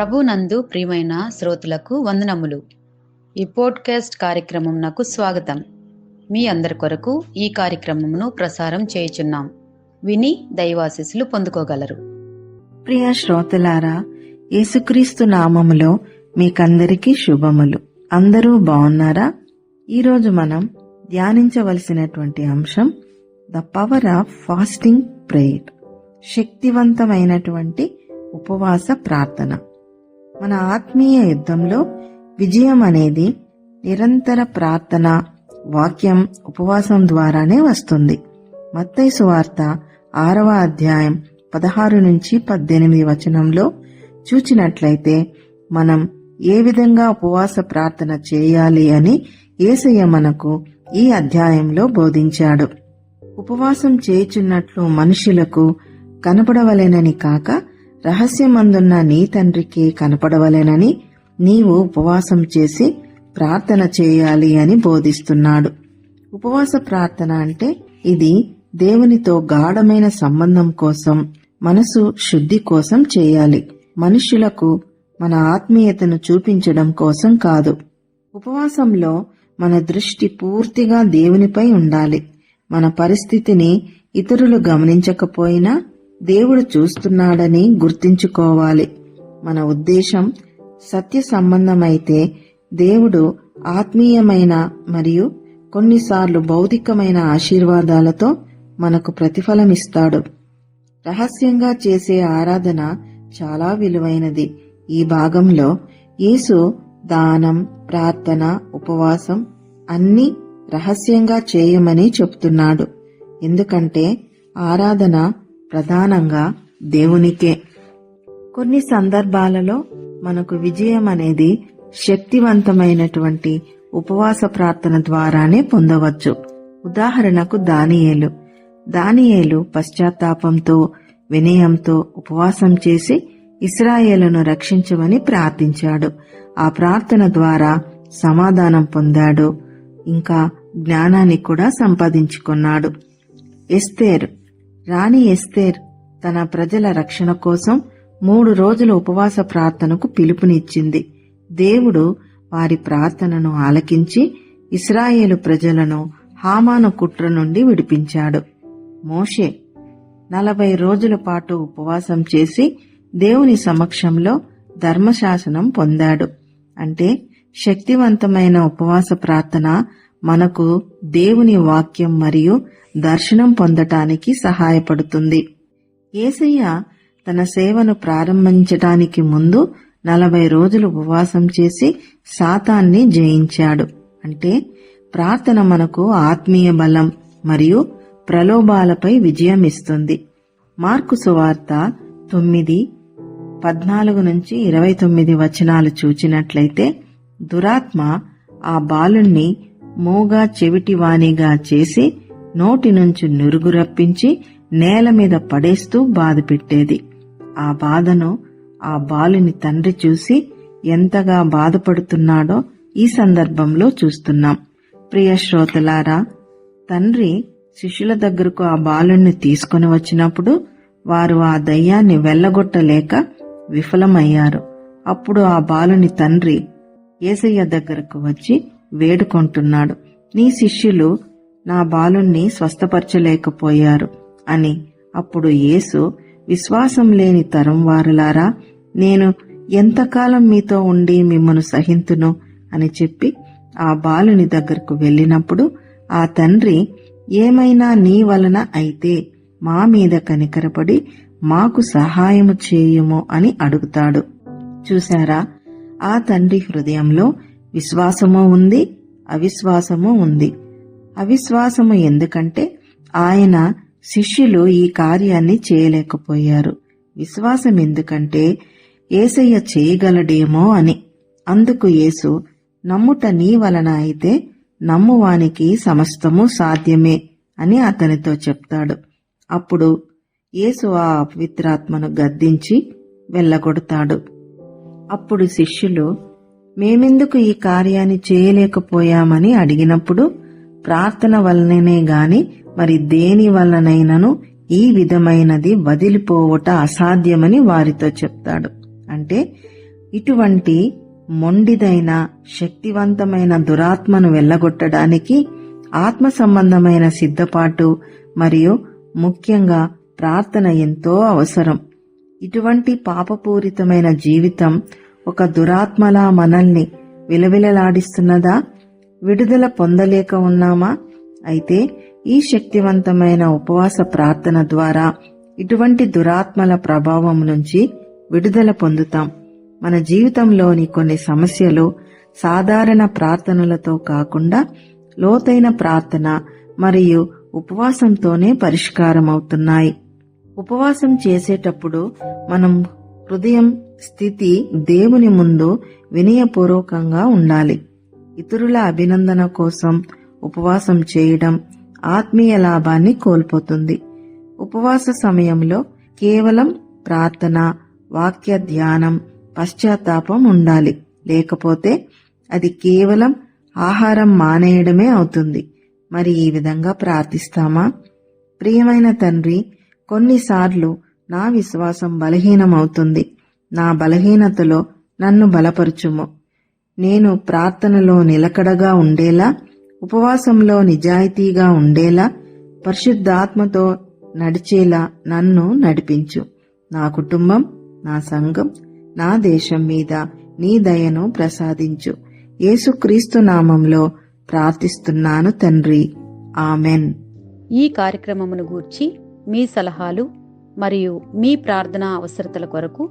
ప్రభునందు ప్రియమైన శ్రోతలకు వందనములు. ఈ పోడ్కాస్ట్ కార్యక్రమం నాకు స్వాగతం. మీ అందరి కొరకు ఈ కార్యక్రమమును ప్రసారం చేయుచున్నాం. విని దైవాశీస్సులు పొందుకోగలరు. ప్రియ శ్రోతలారా యేసుక్రీస్తు నామములో మీకందరికీ శుభములు. అందరూ బాగున్నారా? ఈరోజు మనం ధ్యానించవలసినటువంటి అంశం the power of fasting prayer శక్తివంతమైనటువంటి ఉపవాస ప్రార్థన. మన ఆత్మీయ యుద్ధంలో విజయం అనేది నిరంతర ప్రార్థన వాక్యం ఉపవాసం ద్వారానే వస్తుంది. మత్తయి సువార్త ఆరవ అధ్యాయం పదహారు నుంచి పద్దెనిమిది వచనంలో చూచినట్లయితే మనం ఏ విధంగా ఉపవాస ప్రార్థన చేయాలి అని ఏసయ్య మనకు ఈ అధ్యాయంలో బోధించాడు. ఉపవాసం చేయుచున్నట్లు మనుషులకు కనపడవలెనని కాక రహస్యమందున్న నీ తండ్రికి కనపడవలెనని నీవు ఉపవాసం చేసి ప్రార్థన చేయాలి అని బోధిస్తున్నాడు. ఉపవాస ప్రార్థన అంటే ఇది దేవునితో గాఢమైన సంబంధం కోసం మనసు శుద్ధి కోసం చేయాలి. మనుషులకు మన ఆత్మీయతను చూపించడం కోసం కాదు. ఉపవాసంలో మన దృష్టి పూర్తిగా దేవునిపై ఉండాలి. మన పరిస్థితిని ఇతరులు గమనించకపోయినా దేవుడు చూస్తున్నాడని గుర్తించుకోవాలి. మన ఉద్దేశం సత్య సంబంధమైతే దేవుడు ఆత్మీయమైన మరియు కొన్నిసార్లు భౌతికమైన ఆశీర్వాదాలతో మనకు ప్రతిఫలమిస్తాడు. రహస్యంగా చేసే ఆరాధన చాలా విలువైనది. ఈ భాగంలో యేసు దానం ప్రార్థన ఉపవాసం అన్ని రహస్యంగా చేయమని చెప్తున్నాడు. ఎందుకంటే ఆరాధన ప్రధానంగా దేవునికే. కొన్ని సందర్భాలలో మనకు విజయం అనేది శక్తివంతమైనటువంటి ఉపవాస ప్రార్థన ద్వారానే పొందవచ్చు. ఉదాహరణకు దానియేలు. దానియేలు పశ్చాత్తాపంతో వినయంతో ఉపవాసం చేసి ఇస్రాయేలును రక్షించమని ప్రార్థించాడు. ఆ ప్రార్థన ద్వారా సమాధానం పొందాడు. ఇంకా జ్ఞానాన్ని కూడా సంపాదించుకున్నాడు. ఎస్తేర్. రాణి ఎస్తేర్ తన ప్రజల రక్షణ కోసం మూడు రోజుల ఉపవాస ప్రార్థనకు పిలుపునిచ్చింది. దేవుడు వారి ప్రార్థనను ఆలకించి ఇస్రాయేలు ప్రజలను హామాను కుట్ర నుండి విడిపించాడు. మోషే నలభై రోజుల పాటు ఉపవాసం చేసి దేవుని సమక్షంలో ధర్మశాసనం పొందాడు. అంటే శక్తివంతమైన ఉపవాస ప్రార్థన మనకు దేవుని వాక్యం మరియు దర్శనం పొందటానికి సహాయపడుతుంది. ఏసయ్య తన సేవను ప్రారంభించటానికి ముందు నలభై రోజులు ఉపవాసం చేసి శాతాన్ని జయించాడు. అంటే ప్రార్థన మనకు ఆత్మీయ బలం మరియు ప్రలోభాలపై విజయం ఇస్తుంది. మార్కు సువార్త తొమ్మిది పద్నాలుగు నుంచి ఇరవై తొమ్మిది వచనాలు చూచినట్లయితే దురాత్మ ఆ బాలుణ్ణి మూగా చెవిటివాణిగా చేసి నోటి నుంచి నురుగు రప్పించి నేల మీద పడేస్తూ బాధ పెట్టేది. ఆ బాధను ఆ బాలుని తండ్రి చూసి ఎంతగా బాధపడుతున్నాడో ఈ సందర్భంలో చూస్తున్నాం. ప్రియ శ్రోతలారా తండ్రి శిష్యుల దగ్గరకు ఆ బాలుణ్ణి తీసుకుని వచ్చినప్పుడు వారు ఆ దయ్యాన్ని వెళ్ళగొట్టలేక విఫలమయ్యారు. అప్పుడు ఆ బాలుని తండ్రి ఏసయ్య దగ్గరకు వచ్చి వేడుకొంటున్నాడు. నీ శిష్యులు నా బాలుణ్ణి స్వస్థపరచలేకపోయారు అని. అప్పుడు యేసు విశ్వాసం లేని తరం వారులారా నేను ఎంతకాలం మీతో ఉండి మిమ్మను సహింతును అని చెప్పి ఆ బాలుని దగ్గరకు వెళ్ళినప్పుడు ఆ తండ్రి ఏమైనా నీ వలన అయితే మా మీద కనికరపడి మాకు సహాయము చేయుము అని అడుగుతాడు. చూశారా? ఆ తండ్రి హృదయంలో విశ్వాసము ఉంది అవిశ్వాసము ఉంది. అవిశ్వాసము ఎందుకంటే ఆయన శిష్యులు ఈ కార్యాన్ని చేయలేకపోయారు. విశ్వాసం ఎందుకంటే ఏసయ్య చేయగలడేమో అని. అందుకు యేసు నమ్ముట నీ వలన అయితే నమ్మువానికి సమస్తము సాధ్యమే అని అతనితో చెప్తాడు. అప్పుడు యేసు ఆ అపవిత్రాత్మను గద్దించి వెళ్ళగొడతాడు. అప్పుడు శిష్యులు మేమెందుకు ఈ కార్యాన్ని చేయలేకపోయామని అడిగినప్పుడు ప్రార్థన వలననే గాని మరి దేని వలనైనను ఈ విధమైనది వదిలిపోవుట అసాధ్యమని వారితో చెప్తాడు. అంటే ఇటువంటి మొండిదైన శక్తివంతమైన దురాత్మను వెళ్ళగొట్టడానికి ఆత్మ సంబంధమైన సిద్ధపాటు మరియు ముఖ్యంగా ప్రార్థన ఎంతో అవసరం. ఇటువంటి పాపపూరితమైన జీవితం ఒక దురాత్మలా మనల్ని విలవిలలాడిస్తున్నదా? విడుదల పొందలేక ఉన్నామా? అయితే ఈ శక్తివంతమైన ఉపవాస ప్రార్థన ద్వారా ఇటువంటి దురాత్మల ప్రభావం నుంచి విడుదల పొందుతాం. మన జీవితంలోని కొన్ని సమస్యలు సాధారణ ప్రార్థనలతో కాకుండా లోతైన ప్రార్థన మరియు ఉపవాసంతోనే పరిష్కారం అవుతున్నాయి ఉపవాసం చేసేటప్పుడు మనం హృదయం స్థితి దేవుని ముందు వినయపూర్వకంగా ఉండాలి. ఇతరుల అభినందన కోసం ఉపవాసం చేయడం ఆత్మీయ లాభాన్ని కోల్పోతుంది. ఉపవాస సమయంలో కేవలం ప్రార్థన వాక్య ధ్యానం పశ్చాత్తాపం ఉండాలి. లేకపోతే అది కేవలం ఆహారం మానేయడమే అవుతుంది. మరి ఈ విధంగా ప్రార్థిస్తామా? ప్రియమైన తండ్రి కొన్నిసార్లు నా విశ్వాసం బలహీనమవుతుంది. నా బలహీనతలో నన్ను బలపరుచుము. నేను ప్రార్థనలో నిలకడగా ఉండేలా ఉపవాసంలో నిజాయితీగా ఉండేలా పరిశుద్ధాత్మతో నడిచేలా నన్ను నడిపించు. నా కుటుంబం నా సంఘం నా దేశం మీద నీ దయను ప్రసాదించు. యేసుక్రీస్తు నామంలో ప్రార్థిస్తున్నాను తండ్రి. ఆమెన్. ఈ కార్యక్రమమును గూర్చి మీ సలహాలు మరియు మీ ప్రార్థనా అవసరతల కొరకు